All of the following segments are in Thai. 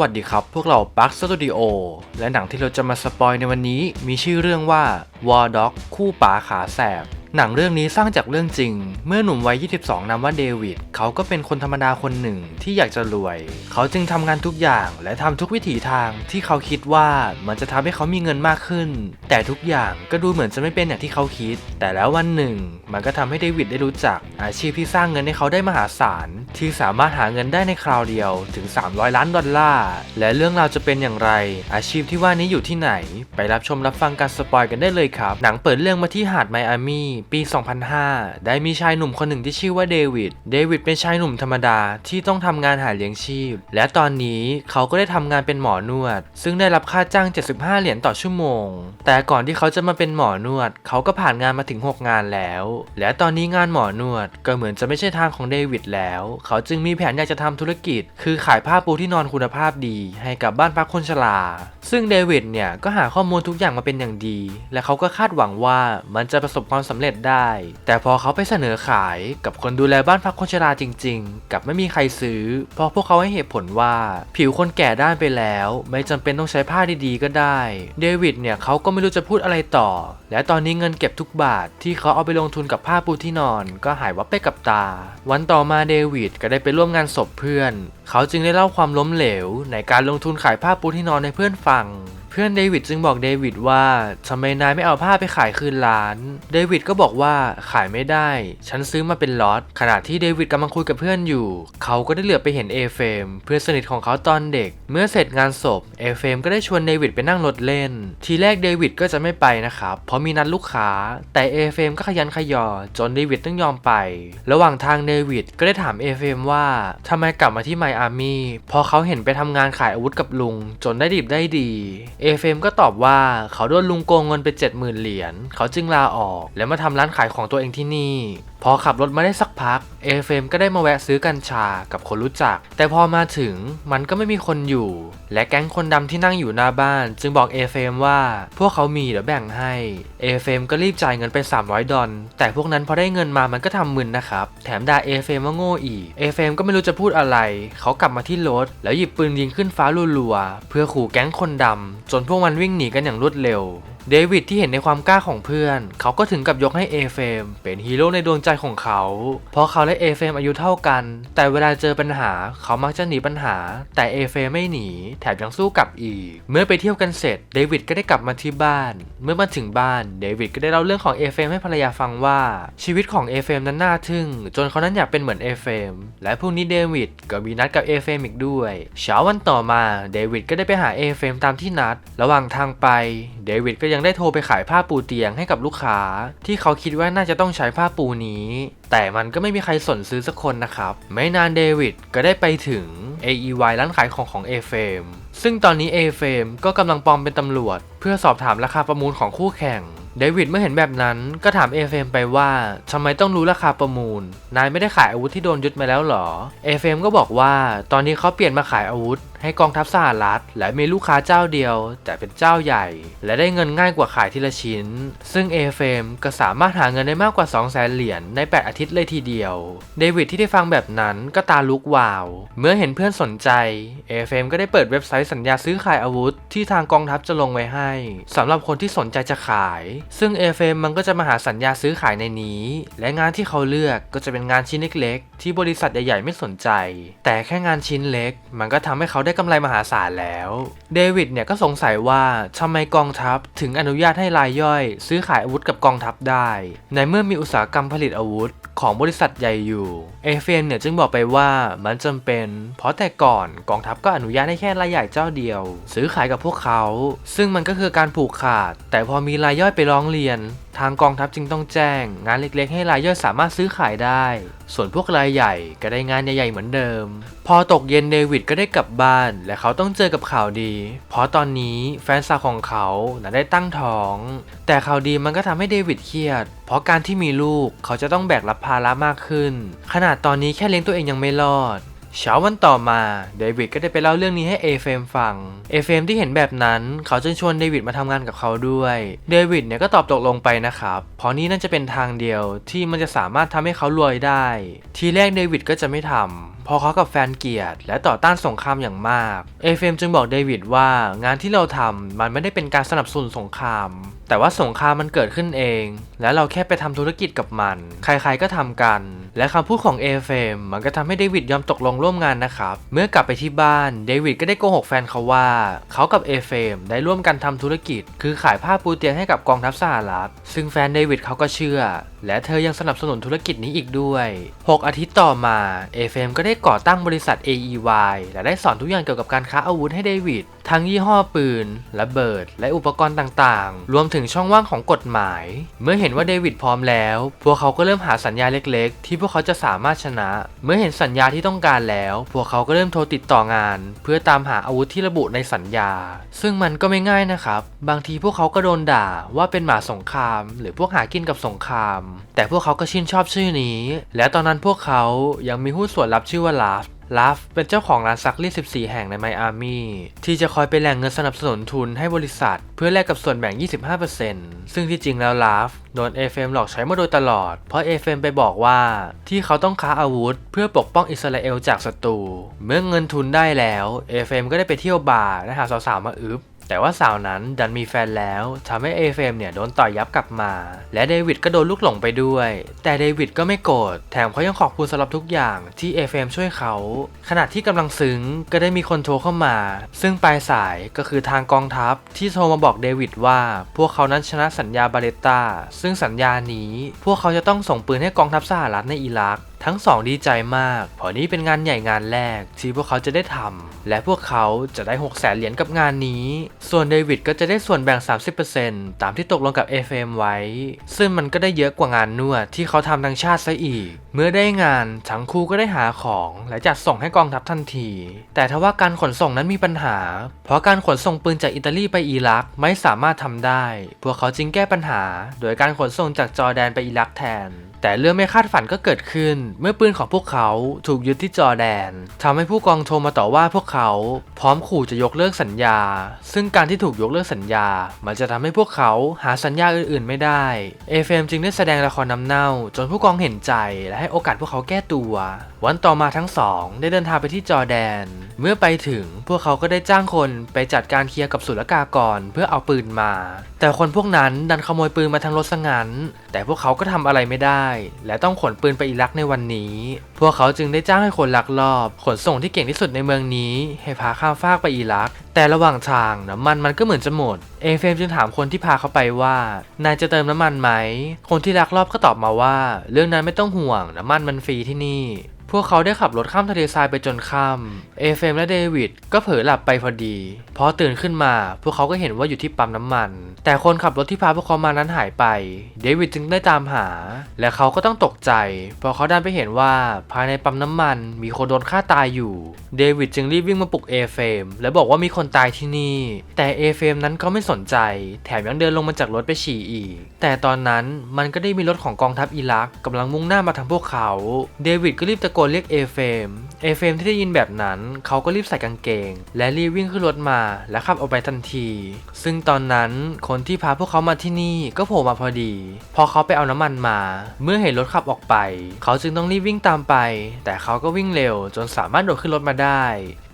วัสดีครับ พวกเราบั g สตูดิโอและหนังที่เราจะมาสปอยในวันนี้มีชื่อเรื่องว่า War Dog คู่ป๋าขาแสบ หนังเรื่องนี้สร้างจากเรื่องจริง เมื่อหนุ่มวัย 22 นามว่าเดวิด เขาก็เป็นคนธรรมดาคนหนึ่งที่อยากจะรวย เขาจึงทำงานทุกอย่างและทำทุกวิถีทางที่เขาคิดว่ามันจะทำให้เขามีเงินมากขึ้น แต่ทุกอย่างก็ดูเหมือนจะไม่เป็นอย่างที่เขาคิด แต่แล้ววันหนึ่ง มันก็ทำให้เดวิดได้รู้จัก อาชีพที่สร้างเงินให้เขาได้มหาศาล ที่สามารถหาเงินได้ในคราวเดียวถึง 300 ล้านดอลลาร์ และเรื่องราวจะเป็นอย่างไร อาชีพที่ว่านี้อยู่ที่ไหน ไปรับชมรับฟังการสปอยกันได้เลยครับ หนังเปิดเรื่องมาที่หาดไมอามีปี 2005 ได้มีชายหนุ่มคนหนึ่งที่ชื่อว่าเดวิด เดวิดเป็นชายหนุ่มธรรมดาที่ต้องทำงานหาเลี้ยงชีพ และตอนนี้เขาก็ได้ทำงานเป็นหมอนวด ซึ่งได้รับค่าจ้าง 75 เหรียญต่อชั่วโมง แต่ก่อนที่เขาจะมาเป็นหมอนวด เขาก็ผ่านงานมาถึง 6 งานแล้ว และตอนนี้งานหมอนวดก็เหมือนจะไม่ใช่ทางของเดวิดแล้ว เขาจึงมีแผนอยากจะทำธุรกิจ คือขายผ้าปูที่นอนคุณภาพดี ให้กับบ้านพักคนชราซึ่งเดวิดเนี่ยก็หาข้อมูลทุกอย่างมาเป็นอย่างดี และเขาก็คาดหวังว่ามันจะประสบความสำเร็จได้ แต่พอเขาไปเสนอขายกับคนดูแลบ้านพักคนชราจริง ๆ กับไม่มีใครซื้อ เพราะพวกเขาให้เหตุผลว่า ผิวคนแก่ด้านไปแล้ว ไม่จำเป็นต้องใช้ผ้าดีๆก็ได้ เดวิดเนี่ยเขาก็ไม่รู้จะพูดอะไรต่อ และตอนนี้เงินเก็บทุกบาทที่เขาเอาไปลงทุนกับผ้าปูที่นอนก็หายวับไปกับตา วันต่อมาเดวิดก็ได้ไปร่วมงานศพเพื่อน เขาจึงได้เล่าความล้มเหลว ในการลงทุนขายผ้าปูที่นอนให้เพื่อนฟัง พื่อนเดวิดจึงบอกเดวิดว่าทำไมนายไม่เอาผ้าไปขายคืนร้าน เดวิดก็บอกว่าขายไม่ได้ ฉันซื้อมาเป็นล็อตขณะที่เดวิดกำลังคุยกับเพื่อนอยู่ เขาก็ได้เหลือบไปเห็นเอเฟมเพื่อนสนิทของเขาตอนเด็ก เมื่อเสร็จงานศพเอเฟมก็ได้ชวนเดวิดไปนั่งรถเล่น ทีแรกเดวิดก็จะไม่ไปนะครับเพราะมีนัดลูกค้า แต่เอเฟมก็ขยันขยอ จนเดวิดต้องยอมไป ระหว่างทางเดวิดก็ได้ถามเอเฟมว่าทำไมกลับมาที่ไมอามี่พอเขาเห็นไปทำงานขายอาวุธกับลุง จนได้ดิบได้ดีเอเฟมก็ตอบว่าเขาโดนลุงโกงเงินไป 70,000 เหรียญ เขาจึงลาออก แล้วมาทำร้านขายของตัวเองที่นี่ พอขับรถมาได้สักพักเอเฟมก็ได้มาแวะซื้อกัญชากับคนรู้จัก แต่พอมาถึงมันก็ไม่มีคนอยู่ และแก๊งคนดำที่นั่งอยู่หน้าบ้าน จึงบอกเอเฟมว่าพวกเขามีเดี๋ยวแบ่งให้เอเฟมก็รีบจ่ายเงินไป 300 ดอลแต่พวกนั้นพอได้เงินมามันก็ทำมึนนะครับ แถมด่าเอเฟมว่าโง่อีกเอเฟมก็ไม่รู้จะพูดอะไร เขากลับมาที่รถแล้วหยิบปืนยิงขึ้นฟ้ารัวๆเพื่อขู่แก๊งคนดำจนพวกมันวิ่งหนีกันอย่างรวดเร็ว เดวิดที่เห็นในความกล้าของเพื่อน เขาก็ถึงกับยกให้เอเฟมเป็นฮีโร่ในดวงใจของเขา เพราะเขาและเอเฟมอายุเท่ากัน แต่เวลาเจอปัญหาเขามักจะหนีปัญหา แต่เอเฟมไม่หนี แถมยังสู้กลับอีก เมื่อไปเที่ยวกันเสร็จเดวิดก็ได้กลับมาที่บ้าน เมื่อมาถึงบ้านเดวิดก็ได้เล่าเรื่องของเอเฟมให้ภรรยาฟังว่า ชีวิตของเอเฟมนั้นน่าทึ่ง จนเขานั้นอยากเป็นเหมือนเอเฟมและพรุ่งนี้เดวิดก็มีนัดกับเอเฟมอีกด้วยเช้าวันต่อมาเดวิดก็ได้ไปหาเอเฟมตามที่นัด ระหว่างทางไปเดวิดก็ยังได้โทรไปขายผ้าปูเตียงให้กับลูกค้า ที่เขาคิดว่าน่าจะต้องใช้ผ้าปูนี้ แต่มันก็ไม่มีใครสนซื้อสักคนนะครับ ไม่นานเดวิดก็ได้ไปถึง AEY ร้านขายของของเอเฟมซึ่งตอนนี้เอเฟมก็กำลังปลอมเป็นตำรวจ เพื่อสอบถามราคาประมูลของคู่แข่งเดวิดเมื่อเห็นแบบนั้นก็ถามเอเฟมไปว่าทำไมต้องรู้ราคาประมูล นายไม่ได้ขายอาวุธที่โดนยึดมาแล้วหรอ เอเฟมก็บอกว่าตอนนี้เขาเปลี่ยนมาขายอาวุธ ให้กองทัพสหรัฐ และมีลูกค้าเจ้าเดียว แต่เป็นเจ้าใหญ่ และได้เงินง่ายกว่าขายทีละชิ้น ซึ่งเอเฟมก็สามารถหาเงินได้มากกว่า 2 0 0แสนเหรียญใน 8 อาทิตย์เลยทีเดียว เดวิดที่ได้ฟังแบบนั้นก็ตาลุกวาว เมื่อเห็นเพื่อนสนใจเอเฟมก็ได้เปิดเว็บไซต์สัญญาซื้อขายอาวุธ ที่ทางกองทัพจะลงไว้ให้สำหรับคนที่สนใจจะขาย ซึ่งเอเฟมมันก็จะมาหาสัญญาซื้อขายในนี้ และงานที่เขาเลือกก็จะเป็นงานชิ้นเล็ก ๆ ที่บริษัทใหญ่ๆไม่สนใจ แต่แค่งานชิ้นเล็ก มันก็ทำให้เขาได้กำไรมหาศาลแล้ว เดวิดเนี่ยก็สงสัยว่าทำไมกองทัพถึงอนุญาตให้รายย่อย ซื้อขายอาวุธกับกองทัพได้ ในเมื่อมีอุตสาหกรรมผลิตอาวุธของบริษัทใหญ่อยู่เอเฟนเนี่ยจึงบอกไปว่ามันจำเป็น เพราะแต่ก่อนกองทัพก็อนุญาตให้แค่รายใหญ่เจ้าเดียว ซื้อขายกับพวกเขา ซึ่งมันก็คือการผูกขาด แต่พอมีรายย่อยไปร้องเรียน ทางกองทัพจึงต้องแจ้ง งานเล็กๆ ให้รายย่อยสามารถซื้อขายได้ ส่วนพวกรายใหญ่ก็ได้งานใหญ่ๆเหมือนเดิม พอตกเย็นเดวิดก็ได้กลับบ้าน และเขาต้องเจอกับข่าวดี เพราะตอนนี้แฟนสาวของเขาน่ะได้ตั้งท้อง แต่ข่าวดีมันก็ทำให้เดวิดเครียด เพราะการที่มีลูกเขาจะต้องแบกรับภาระมากขึ้น ขนาดตอนนี้แค่เลี้ยงตัวเองยังไม่รอดเช้าวันต่อมาเดวิดก็ได้ไปเล่าเรื่องนี้ให้เอเฟมฟังเอเฟมที่เห็นแบบนั้น เขาจึงชวนเดวิดมาทำงานกับเขาด้วยเดวิดเนี่ยก็ตอบตกลงไปนะครับ เพราะนี่น่าจะเป็นทางเดียวที่มันจะสามารถทำให้เขารวยได้ ทีแรกเดวิดก็จะไม่ทำเพอเขากับแฟนเกลียดและต่อต้านสงครามอย่างมากเอเฟมจึงบอกเดวิดว่างานที่เราทำมันไม่ได้เป็นการสนับสนุนสงคราม แต่ว่าสงครามมันเกิดขึ้นเอง และเราแค่ไปทำธุรกิจกับมัน ใครๆก็ทำกัน และคำพูดของเอเฟมมันก็ทำให้เดวิดยอมตกลงร่วมงานนะครับ เมื่อกลับไปที่บ้านเดวิดก็ได้โกหกแฟนเขาว่า เขากับเอเฟมได้ร่วมกันทำธุรกิจ คือขายผ้าปูเตียงให้กับกองทัพสหรัฐ ซึ่งแฟนเดวิดเขาก็เชื่อ และเธอยังสนับสนุนธุรกิจนี้อีกด้วย 6 อาทิตย์ต่อมาเอเฟมก็ได้ก่อตั้งบริษัท AEY และได้สอนทุกอย่างเกี่ยวกับการค้าอาวุธให้เดวิด ทั้งยี่ห้อปืน ระเบิด และอุปกรณ์ต่างๆ รวมถึงช่องว่างของกฎหมาย เมื่อเห็นว่าเดวิดพร้อมแล้ว พวกเขาก็เริ่มหาสัญญาเล็กๆ ที่พวกเขาจะสามารถชนะ เมื่อเห็นสัญญาที่ต้องการแล้ว พวกเขาก็เริ่มโทรติดต่องาน เพื่อตามหาอาวุธที่ระบุในสัญญา ซึ่งมันก็ไม่ง่ายนะครับ บางทีพวกเขาก็โดนด่าว่าเป็นหมาสงคราม หรือพวกหากินกับสงคราม แต่พวกเขาก็ชื่นชอบชื่อนี้ และตอนนั้นพวกเขายังมีหุ้นส่วนลับชื่อว่าลาฟ ลาฟเป็นเจ้าของร้านซักรีด14 แห่งในไมอามีที่จะคอยเป็นแหล่งเงินสนับสนุนทุนให้บริษัท เพื่อแลกกับส่วนแบ่ง 25%ซึ่งที่จริงแล้วลาฟโดนเอเฟมหลอกใช้มาโดยตลอด เพราะเอเฟมไปบอกว่า ที่เขาต้องค้าอาวุธ เพื่อปกป้องอิสราเอลจากศัตรู เมื่อเงินทุนได้แล้วเอเฟมก็ได้ไปเที่ยวบาร์และหาสาวๆมาอึบ แต่ว่าสาวนั้นดันมีแฟนแล้วทำให้เอเฟมเนี่ยโดนต่อยยับกลับมา และเดวิดก็โดนลูกหลงไปด้วย แต่เดวิดก็ไม่โกรธแถมเขายังขอบคุณสำหรับทุกอย่างที่เอเฟมช่วยเขาขณะที่กำลังซึ้งก็ได้มีคนโทรเข้ามา ซึ่งปลายสายก็คือทางกองทัพที่โทรมาบอกเดวิดว่า พวกเขานั้นชนะสัญญาบาเลต้าซึ่งสัญญานี้พวกเขาจะต้องส่งปืนให้กองทัพสหรัฐในอิรัก ทั้งสองดีใจมาก เพราะนี่เป็นงานใหญ่งานแรกที่พวกเขาจะได้ทำ และพวกเขาจะได้ 6 0แสนเหรียญกับงานนี้ ส่วนเดวิดก็จะได้ส่วนแบ่ง 30%ตามที่ตกลงกับ FM ไว้ ซึ่งมันก็ได้เยอะกว่างานนวดที่เขาทำทั้งชาติซะอีก เมื่อได้งานทั้งคู่ก็ได้หาของและจัดส่งให้กองทัพทันที แต่ทว่าการขนส่งนั้นมีปัญหา เพราะการขนส่งปืนจากอิตาลีไปอิรักไม่สามารถทำได้ พวกเขาจึงแก้ปัญหา โดยการขนส่งจากจอร์แดนไปอิรักแทน แต่เรื่องไม่คาดฝันก็เกิดขึ้น เมื่อปืนของพวกเขาถูกยึดที่จอแดนทำให้ผู้กองโทรมาต่อว่าพวกเขา พร้อมขู่จะยกเลิกสัญญา ซึ่งการที่ถูกยกเลิกสัญญา มันจะทำให้พวกเขาหาสัญญาอื่นๆ ไม่ได้เอเฟมจึงได้แสดงละครน้ำเน่า จนผู้กองเห็นใจและให้โอกาสพวกเขาแก้ตัว วันต่อมาทั้งสองได้เดินทางไปที่จอแดน เมื่อไปถึงพวกเขาก็ได้จ้างคนไปจัดการเคลียร์กับศุลกากรเพื่อเอาปืนมา แต่คนพวกนั้นดันขโมยปืนมาทางรถซะงั้น แต่พวกเขาก็ทำอะไรไม่ได้และต้องขนปืนไปอิรักในวันนี้ พวกเขาจึงได้จ้างให้คนลักลอบ ขนส่งที่เก่งที่สุดในเมืองนี้ ให้พาข้ามฟากไปอิรัก แต่ระหว่างทางน้ำมันมันก็เหมือนจะหมด เอเฟมจึงถามคนที่พาเขาไปว่า นายจะเติมน้ำมันไหม คนที่ลักลอบก็ตอบมาว่า เรื่องนั้นไม่ต้องห่วงน้ำมันมันฟรีที่นี่ วกเขาได้ขับรถข้ามทะเลทรายไปจนค่ำเอเฟมและเดวิดก็เผลอหลับไปพอดี พอตื่นขึ้นมา พวกเขาก็เห็นว่าอยู่ที่ปั๊มน้ำมัน แต่คนขับรถที่พาพวกเขามานั้นหายไป เดวิดจึงได้ตามหา และเขาก็ต้องตกใจ เพราะเขาดันไปเห็นว่าภายในปั๊มน้ำมัน มีคนโดนฆ่าตายอยู่ เดวิดจึงรีบวิ่งมาปลุกเอเฟมและบอกว่ามีคนตายที่นี่ แต่เอเฟมนั้นก็ไม่สนใจ แถมยังเดินลงมาจากรถไปฉี่อีก แต่ตอนนั้นมันก็ได้มีรถของกองทัพอิรักกำลังมุ่งหน้ามาทางพวกเขา เดวิดก็รีบตะโกนเรียกเอเฟมเอเฟมที่ได้ยินแบบนั้น เขาก็รีบใส่กางเกง และรีบวิ่งขึ้นรถมา และขับออกไปทันที ซึ่งตอนนั้นคนที่พาพวกเขามาที่นี่ก็โผล่มาพอดี พอเขาไปเอาน้ำมันมา เมื่อเห็นรถขับออกไป เขาจึงต้องรีบวิ่งตามไป แต่เขาก็วิ่งเร็วจนสามารถโดดขึ้นรถมาได้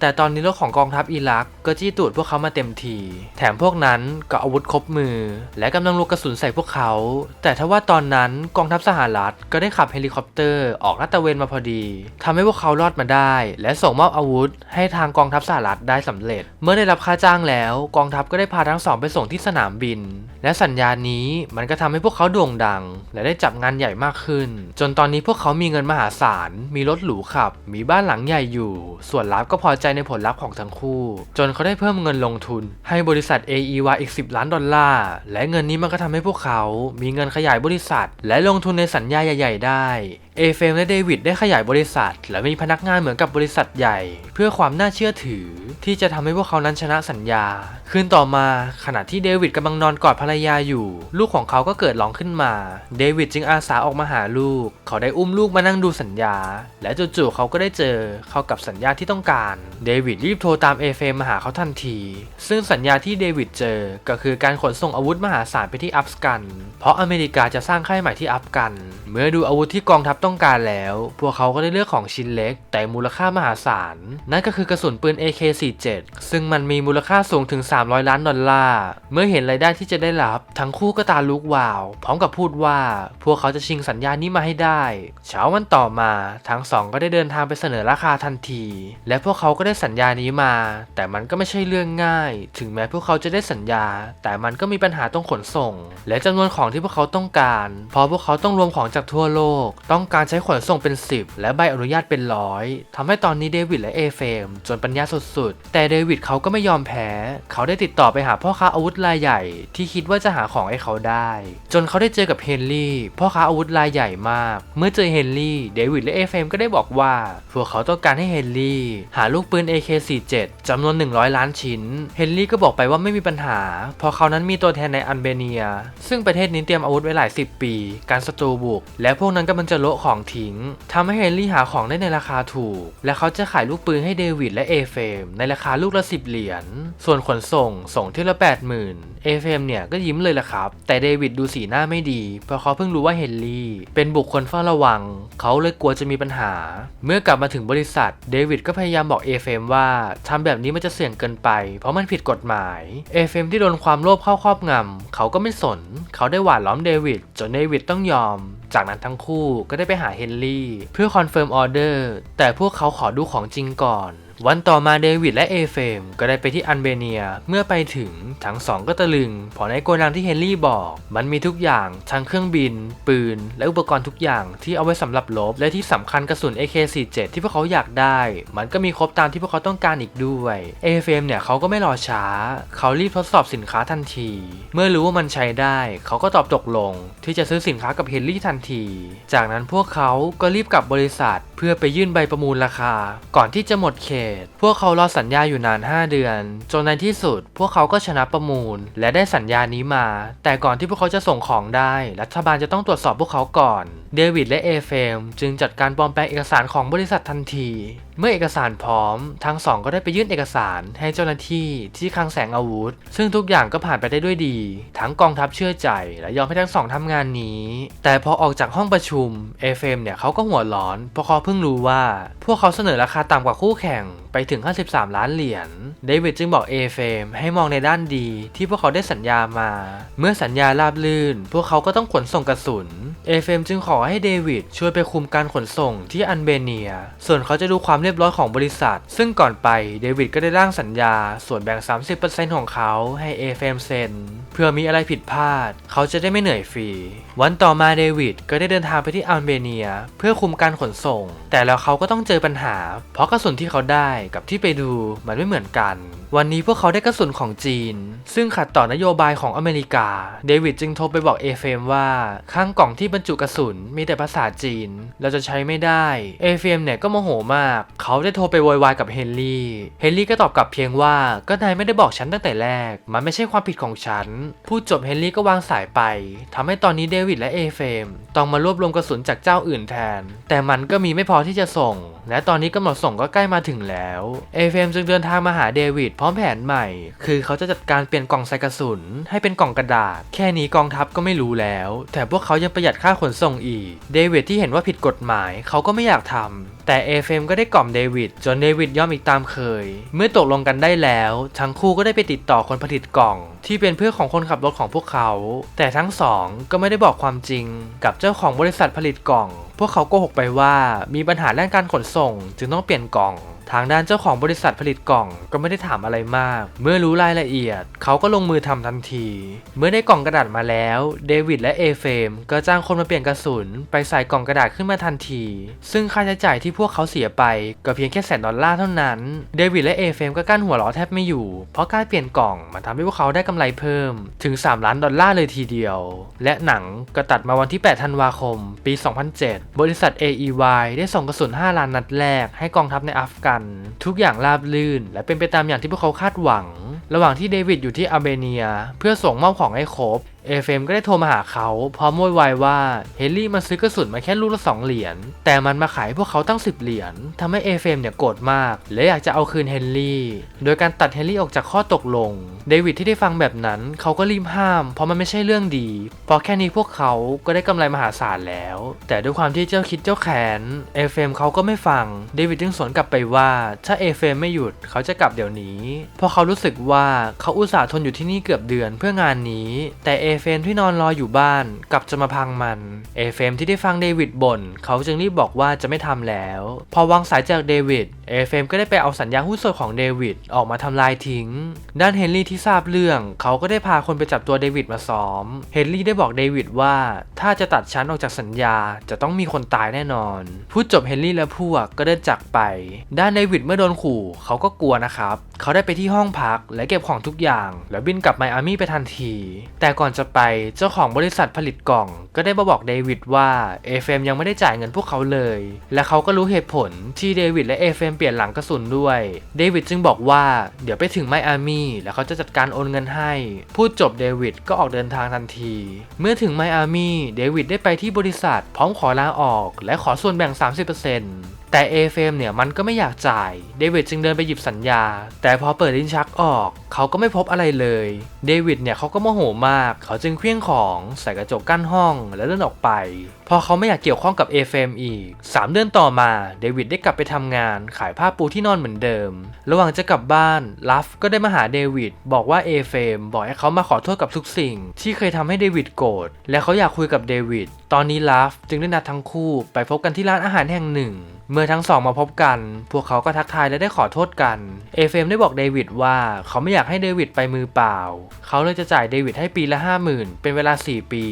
แต่ตอนนี้รถของกองทัพอิรักก็จี้ตูดพวกเขามาเต็มที แถมพวกนั้นก็อาวุธครบมือ และกำลังลูกกระสุนใส่พวกเขา แต่ทว่าตอนนั้นกองทัพสหรัฐก็ได้ขับเฮลิคอปเตอร์ออกลาดตระเวนมาพอดีทำให้พวกเขารอดมาได้ และส่งมอบอาวุธ ให้ทางกองทัพสหรัฐได้สำเร็จ เมื่อได้รับค่าจ้างแล้ว กองทัพก็ได้พาทั้งสองไปส่งที่สนามบิน และสัญญานี้มันก็ทำให้พวกเขาโด่งดัง และได้จับงานใหญ่มากขึ้น จนตอนนี้พวกเขามีเงินมหาศาลมีรถหรูขับ มีบ้านหลังใหญ่อยู่ ส่วนลับก็พอใจในผลลัพธ์ของทั้งคู่ จนเขาได้เพิ่มเงินลงทุน ให้บริษัท AEY อีก 10 ล้านดอลลาร์ และเงินนี้มันก็ทำให้พวกเขา มีเงินขยายบริษัท และลงทุนในสัญญาใหญ่ ๆ ได้ เอเฟมและเดวิดได้ขยายบริษัท และมีพนักงานเหมือนกับบริษัทใหญ่ เพื่อความน่าเชื่อถือ ที่จะทำให้พวกเขานั้นชนะสัญญา คืนต่อมาขณะที่เดวิดกำลังนอนกอดภรรยาอยู่ ลูกของเขาก็เกิดร้องขึ้นมา เดวิดจึงอาสาออกมาหาลูก เขาได้อุ้มลูกมานั่งดูสัญญา และจู่ๆเขาก็ได้เจอเข้ากับสัญญาที่ต้องการ เดวิดรีบโทรตามเอเฟมมาหาเขาทันที ซึ่งสัญญาที่เดวิดเจอ ก็คือการขนส่งอาวุธมหาศาลไปที่อัฟกัน เพราะอเมริกาจะสร้างค่ายใหม่ที่อัฟกัน เมื่อดูอาวุธที่กองทัพต้องต้องการแล้ว พวกเขาก็ได้เลือกของชิ้นเล็ก แต่มูลค่ามหาศาล นั่นก็คือกระสุนปืน AK-47 ซึ่งมันมีมูลค่าสูงถึง 300 ล้านดอลลาร์ เมื่อเห็นรายได้ที่จะได้รับ ทั้งคู่ก็ตาลุกวาว พร้อมกับพูดว่า พวกเขาจะชิงสัญญานี้มาให้ได้ เช้าวันต่อมา ทั้งสองก็ได้เดินทางไปเสนอราคาทันที และพวกเขาก็ได้สัญญานี้มา แต่มันก็ไม่ใช่เรื่องง่าย ถึงแม้พวกเขาจะได้สัญญา แต่มันก็มีปัญหาต้องขนส่ง และจำนวนของที่พวกเขาต้องการ เพราะพวกเขาต้องรวมของจากทั่วโลก ต้องการการใช้ขนส่งเป็น 10 และใบอนุญาตเป็นร้อยทำให้ตอนนี้เดวิดและเอเฟมจนปัญญาสุดๆ แต่เดวิดเขาก็ไม่ยอมแพ้ เขาได้ติดต่อไปหาพ่อค้าอาวุธรายใหญ่ ที่คิดว่าจะหาของให้เขาได้ จนเขาได้เจอกับเฮนรี่พ่อค้าอาวุธรายใหญ่มาก เมื่อเจอเฮนรี่เดวิดและเอเฟมก็ได้บอกว่า พวกเขาต้องการให้เฮนรี่หาลูกปืน AK47 จำนวน 100 ล้านชิ้น เฮนรี่ก็บอกไปว่าไม่มีปัญหา เพราะเขานั้นมีตัวแทนในอันเบเนีย ซึ่งประเทศนี้เตรียมอาวุธไว้หลายสิบปี การศัตรูบุก และพวกนั้นกำลังจะโละของทิ้งทำให้เฮนรี่หาของได้ในราคาถูก และเขาจะขายลูกปืนให้เดวิดและเอเฟมในราคาลูกละ10เหรียญ ส่วนขนส่งส่งที่ละ80,000เอเฟมเนี่ยก็ยิ้มเลยละครับ แต่เดวิดดูสีหน้าไม่ดี เพราะเขาเพิ่งรู้ว่าเฮนรี่ เป็นบุคคลเฝ้าระวัง เขาเลยกลัวจะมีปัญหา เมื่อกลับมาถึงบริษัท เดวิดก็พยายามบอกเอเฟมว่าทำแบบนี้มันจะเสี่ยงเกินไป เพราะมันผิดกฎหมายเอเฟมที่โดนความโลภเข้าครอบงำเขาก็ไม่สน เขาได้หวานล้อมเดวิดจนเดวิดต้องยอม จากนั้นทั้งคู่ก็ได้ไปหาเฮนรี่เพื่อคอนเฟิร์มออเดอร์แต่พวกเขาขอดูของจริงก่อน วันต่อมาเดวิดและเอเฟมก็ได้ไปที่อันเบเนีย เมื่อไปถึงทั้งสองก็ตะลึงเพราะในโกดังที่เฮนรี่บอก มันมีทุกอย่างทั้งเครื่องบิน ปืน และอุปกรณ์ทุกอย่างที่เอาไว้สำหรับลบ และที่สำคัญกระสุน AK47 ที่พวกเขาอยากได้ มันก็มีครบตามที่พวกเขาต้องการอีกด้วยเอเฟมเนี่ยเขาก็ไม่รอช้า เขารีบทดสอบสินค้าทันที เมื่อรู้ว่ามันใช้ได้ เขาก็ตอบตกลง ที่จะซื้อสินค้ากับเฮนรี่ทันที จากนั้นพวกเขาก็รีบกลับบริษัท เพื่อไปยื่นใบประมูลราคา ก่อนที่จะหมดเขตพวกเขารอสัญญาอยู่นาน 5 เดือน จนในที่สุด พวกเขาก็ชนะประมูล และได้สัญญานี้มา แต่ก่อนที่พวกเขาจะส่งของได้ รัฐบาลจะต้องตรวจสอบพวกเขาก่อน เดวิดและเอเฟมจึงจัดการปลอมแปลงเอกสารของบริษัททันที เมื่อเอกสารพร้อม ทั้งสองก็ได้ไปยื่นเอกสารให้เจ้าหน้าที่ที่คลังแสงอาวุธ ซึ่งทุกอย่างก็ผ่านไปได้ด้วยดี ทั้งกองทัพเชื่อใจ และยอมให้ทั้งสองทำงานนี้ แต่พอออกจากห้องประชุมเอเฟมเนี่ยเขาก็หัวร้อนเพราะเขาเพิ่งรู้ว่า พวกเขาเสนอราคาต่ำกว่าคู่แข่งไปถึง 53 ล้านเหรียญ เดวิดจึงบอกเอเฟมให้มองในด้านดีที่พวกเขาได้สัญญามา เมื่อสัญญาราบลื่น พวกเขาก็ต้องขนส่งกระสุน เอเฟมจึงขอให้เดวิดช่วยไปคุมการขนส่งที่อันเบเนีย ส่วนเขาจะดูความเรียบร้อยของบริษัท ซึ่งก่อนไปเดวิดก็ได้ร่างสัญญา ส่วนแบ่ง 30%ของเขาให้เอเฟมเซ็น เพื่อมีอะไรผิดพลาด เขาจะได้ไม่เหนื่อยฟรี วันต่อมาเดวิดก็ได้เดินทางไปที่อัลเบเนีย เพื่อคุมการขนส่ง แต่แล้วเขาก็ต้องเจอปัญหา เพราะกระสุนที่เขาได้กับที่ไปดูมันไม่เหมือนกัน วันนี้พวกเขาได้กระสุนของจีน ซึ่งขัดต่อนโยบายของอเมริกา เดวิดจึงโทรไปบอกเอเฟมว่าข้างกล่องที่บรรจุกระสุนมีแต่ภาษาจีน เราจะใช้ไม่ได้เอเฟมเนี่ยก็โมโหมาก เขาได้โทรไปโวยวายกับเฮนรี่ เฮนรี่ก็ตอบกลับเพียงว่าก็นายไม่ได้บอกฉันตั้งแต่แรก มันไม่ใช่ความผิดของฉันพูดจบเฮนรี่ก็วางสายไปทำให้ตอนนี้เดวิดและเอเฟมต้องมารวบรวมกระสุนจากเจ้าอื่นแทน แต่มันก็มีไม่พอที่จะส่ง และตอนนี้กำหนดส่งก็ใกล้มาถึงแล้วเอเฟมจึงเดินทางมาหาเดวิดพร้อมแผนใหม่ คือเขาจะจัดการเปลี่ยนกล่องใส่กระสุน ให้เป็นกล่องกระดาษ แค่นี้กองทัพก็ไม่รู้แล้ว แต่พวกเขายังประหยัดค่าขนส่งอีก เดวิดที่เห็นว่าผิดกฎหมายเขาก็ไม่อยากทำแต่เอเฟมก็ได้กล่อมเดวิดจนเดวิดยอมอีกตามเคย เมื่อตกลงกันได้แล้ว ทั้งคู่ก็ได้ไปติดต่อคนผลิตกล่อง ที่เป็นเพื่อนของคนขับรถของพวกเขา แต่ทั้งสองก็ไม่ได้บอกความจริง กับเจ้าของบริษัทผลิตกล่อง พวกเขาโกหกไปว่ามีปัญหาเรื่องการขนส่ง จึงต้องเปลี่ยนกล่อง ทางด้านเจ้าของบริษัทผลิตกล่องก็ไม่ได้ถามอะไรมาก เมื่อรู้รายละเอียด เขาก็ลงมือทำทันที เมื่อได้กล่องกระดาษมาแล้วเดวิดและเอเฟมก็จ้างคนมาเปลี่ยนกระสุน ไปใส่กล่องกระดาษขึ้นมาทันที ซึ่งค่าใช้จ่ายที่พวกเขาเสียไปก็เพียงแค่แสนดอลลาร์เท่านั้นเดวิดและเอเฟมก็กั้นหัวเราะแทบไม่อยู่ เพราะการเปลี่ยนกล่องมันทำให้พวกเขาได้กำไรเพิ่มถึง 3 ล้านดอลลาร์เลยทีเดียว และหนังก็ตัดมาวันที่ 8 ธันวาคม ปี 2007 บริษัท AEY ได้ส่งกระสุน 5 ล้านนัดแรกให้กองทัพในอัฟกันทุกอย่างราบรื่น และเป็นไปตามอย่างที่พวกเขาคาดหวัง ระหว่างที่เดวิดอยู่ที่อาร์เบเนีย เพื่อส่งมอบของให้ครบเอเฟมก็ได้โทรมาหาเขาพร้อมโวยวายว่าเฮนรี่มันซื้อกระสุนมาแค่ลูกละสองเหรียญแต่มันมาขายให้พวกเขาตั้ง10เหรียญทำให้เอเฟมเนี่ยโกรธมากและอยากจะเอาคืนเฮนรี่โดยการตัดเฮนรี่ออกจากข้อตกลง เดวิดที่ได้ฟังแบบนั้นเขาก็รีบห้าม เพราะมันไม่ใช่เรื่องดีเพราะแค่นี้พวกเขาก็ได้กำไรมหาศาลแล้ว แต่ด้วยความที่เจ้าคิดเจ้าแขนเอเฟมเขาก็ไม่ฟังเดวิดจึงสวนกลับไปว่าถ้าเอเฟมไม่หยุดเขาจะกลับเดี๋ยวนี้เพราะเขารู้สึกว่าเขาอุตส่าห์ทนอยู่ที่นี่เกือบเดือนเพื่องานนี้แต่เเฟมที่นอนรออยู่บ้านกลับจะมาพังมัน เอเฟมที่ได้ฟังเดวิดบ่นเขาจึงรีบบอกว่าจะไม่ทำแล้ว พอวางสายจากเดวิดเอเฟมก็ได้ไปเอาสัญญาหุ้นส่วนของเดวิดออกมาทำลายทิ้ง ด้านเฮนรี่ที่ทราบเรื่อง เขาก็ได้พาคนไปจับตัวเดวิดมาซ้อม เฮนรี่ได้บอกเดวิดว่า ถ้าจะตัดชั้นออกจากสัญญาจะต้องมีคนตายแน่นอน พูดจบเฮนรี่และพวกก็เดินจากไป ด้านเดวิดเมื่อโดนขู่เขาก็กลัวนะครับ เขาได้ไปที่ห้องพักและเก็บของทุกอย่าง แล้วบินกลับไมอามี่ไปทันที แต่ก่อนจะไปเจ้าของบริษัทผลิตกล่อง ก็ได้มาบอกเดวิดว่าเอฟเฟมยังไม่ได้จ่ายเงินพวกเขาเลย และเขาก็รู้เหตุผลที่เดวิดและเอฟเฟมเปลี่ยนหลังกระสุนด้วยเดวิดจึงบอกว่าเดี๋ยวไปถึงไมอามี่แล้วเขาจะจัดการโอนเงินให้ พูดจบเดวิดก็ออกเดินทางทันที เมื่อถึงไมอามี่เดวิดได้ไปที่บริษัท พร้อมขอลาออก และขอส่วนแบ่ง 30% แต่เอเฟมเนี่ยมันก็ไม่อยากจ่าย เดวิดจึงเดินไปหยิบสัญญา แต่พอเปิดลิ้นชักออก เขาก็ไม่พบอะไรเลย เดวิดเนี่ยเขาก็โมโหมาก เขาจึงเคลี้ยงของใส่กระจกกั้นห้องแล้วเดินออกไป พอเขาไม่อยากเกี่ยวข้องกับเอเฟมอีก 3 เดือนต่อมาเดวิดได้กลับไปทำงาน ขายผ้าปูที่นอนเหมือนเดิม ระหว่างจะกลับบ้านลัฟก็ได้มาหาเดวิดบอกว่าเอเฟมบอกให้เขามาขอโทษกับทุกสิ่ง ที่เคยทำให้เดวิดโกรธและเขาอยากคุยกับเดวิดตอนนี้ลัฟจึงได้นัดทั้งคู่ไปพบกันที่ร้านอาหารแห่งหนึ่งเมื่อทั้งสองมาพบกัน พวกเขาก็ทักทายและได้ขอโทษกัน เอเฟมได้บอกเดวิดว่าเขาไม่อยากให้เดวิดไปมือเปล่า เขาเลยจะจ่ายเดวิดให้ปีละ 50,000 เป็นเวลา 4 ปี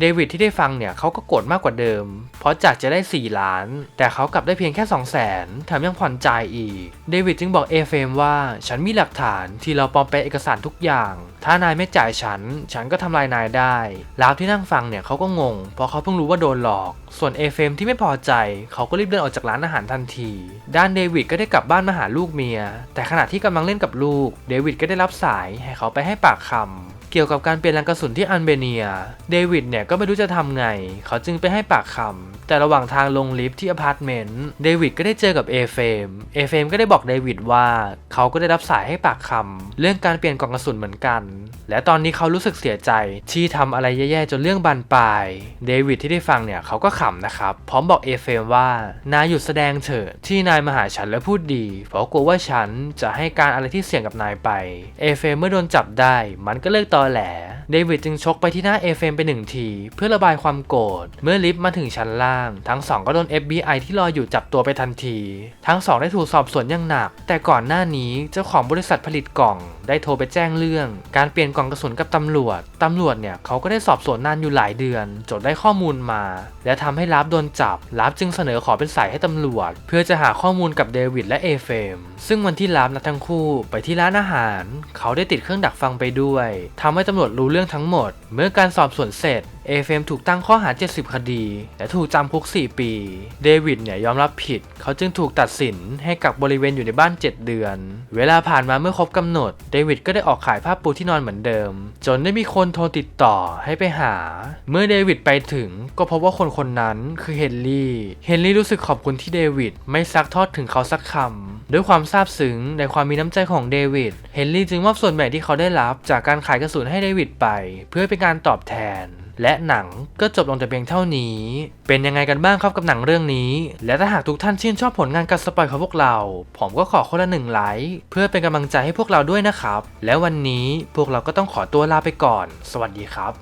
เดวิดที่ได้ฟังเนี่ยเขาก็โกรธมากกว่าเดิม เพราะจากจะได้ 4 ล้าน แต่เขากลับได้เพียงแค่ 2 0 0 0 0 0แถมยังผ่อนจ่ายอีก เดวิดจึงบอกเอเฟมว่า ฉันมีหลักฐานที่เราปลอมแปลงเอกสารทุกอย่าง ถ้านายไม่จ่ายฉัน ฉันก็ทำลายนายได้ ลาวที่นั่งฟังเนี่ยเขาก็งง เพราะเขาเพิ่งรู้ว่าโดนหลอก ส่วนเอเฟมที่ไม่พอใจเขาก็รีบเดินออกจากร้านอาหารทันที ด้านเดวิดก็ได้กลับบ้านมาหาลูกเมีย แต่ขณะที่กำลังเล่นกับลูก เดวิดก็ได้รับสายให้เขาไปให้ปากคำ เกี่ยวกับการเปลี่ยนแรงกระสุนที่อันเบเนีย เดวิดเนี่ยก็ไม่รู้จะทำไง เขาจึงไปให้ปากคำแต่ระหว่างทางลงลิฟต์ที่อพาร์ตเมนต์ เดวิดก็ได้เจอกับเอเฟม เอเฟมก็ได้บอกเดวิดว่า เขาก็ได้รับสายให้ปากคำเรื่องการเปลี่ยนกล่องกระสุนเหมือนกัน และตอนนี้เขารู้สึกเสียใจที่ทำอะไรแย่ๆจนเรื่องบานปลาย เดวิดที่ได้ฟังเนี่ยเขาก็ขำนะครับ พร้อมบอกเอเฟมว่านายหยุดแสดงเถอะที่นายมาหาฉันและพูดดี เพราะกลัวว่าฉันจะให้การอะไรที่เสี่ยงกับนายไป เอเฟมเมื่อโดนจับได้ มันก็เลิกต่อแหล เดวิดจึงชกไปที่หน้าเอเฟมไปหนึ่งที เพื่อระบายความโกรธ เมื่อลิฟต์มาถึงชั้นล่าง ทั้งสองก็โดน FBI ที่รออยู่จับตัวไปทันที ทั้งสองได้ถูกสอบสวนอย่างหนัก แต่ก่อนหน้านี้เจ้าของบริษัทผลิตกล่อง ได้โทรไปแจ้งเรื่อง การเปลี่ยนกล่องกระสุนกับตำรวจ ตำรวจเนี่ยเขาก็ได้สอบสวนนานอยู่หลายเดือน จนได้ข้อมูลมา และทำให้ลับโดนจับลับจึงเสนอขอเป็นสายให้ตำรวจ เพื่อจะหาข้อมูลกับเดวิดและเอเฟมซึ่งวันที่ลับนัดทั้งคู่ไปที่ร้านอาหาร เขาได้ติดเครื่องดักฟังไปด้วย ทำให้ตำรวจรู้เรื่องทั้งหมด เมื่อการสอบสวนเสร็จเอเฟมถูกตั้งข้อหา 70 คดี และถูกจำคุก 4 ปี เดวิดเนี่ยยอมรับผิด เขาจึงถูกตัดสินให้กักบริเวณอยู่ในบ้าน 7 เดือน เวลาผ่านมาเมื่อครบกำหนด เดวิดก็ได้ออกขายผ้าปูที่นอนเหมือนเดิม จนได้มีคนโทรติดต่อให้ไปหา เมื่อเดวิดไปถึงก็พบว่าคนคนนั้นคือเฮนรี่ เฮนรี่รู้สึกขอบคุณที่เดวิดไม่ซักทอดถึงเขาสักคำ ด้วยความซาบซึ้งในความมีน้ำใจของเดวิด เฮนรี่จึงมอบส่วนแบ่งที่เขาได้รับ จากการขายกระสุนให้เดวิดไป เพื่อเป็นการตอบแทน และหนังก็จบลงแต่เพียงเท่านี้ เป็นยังไงกันบ้างครับกับหนังเรื่องนี้ และถ้าหากทุกท่านชื่นชอบผลงานการสปอยของพวกเรา ผมก็ขอคนละหนึ่งไลค์เพื่อเป็นกำลังใจให้พวกเราด้วยนะครับ และวันนี้พวกเราก็ต้องขอตัวลาไปก่อน สวัสดีครับ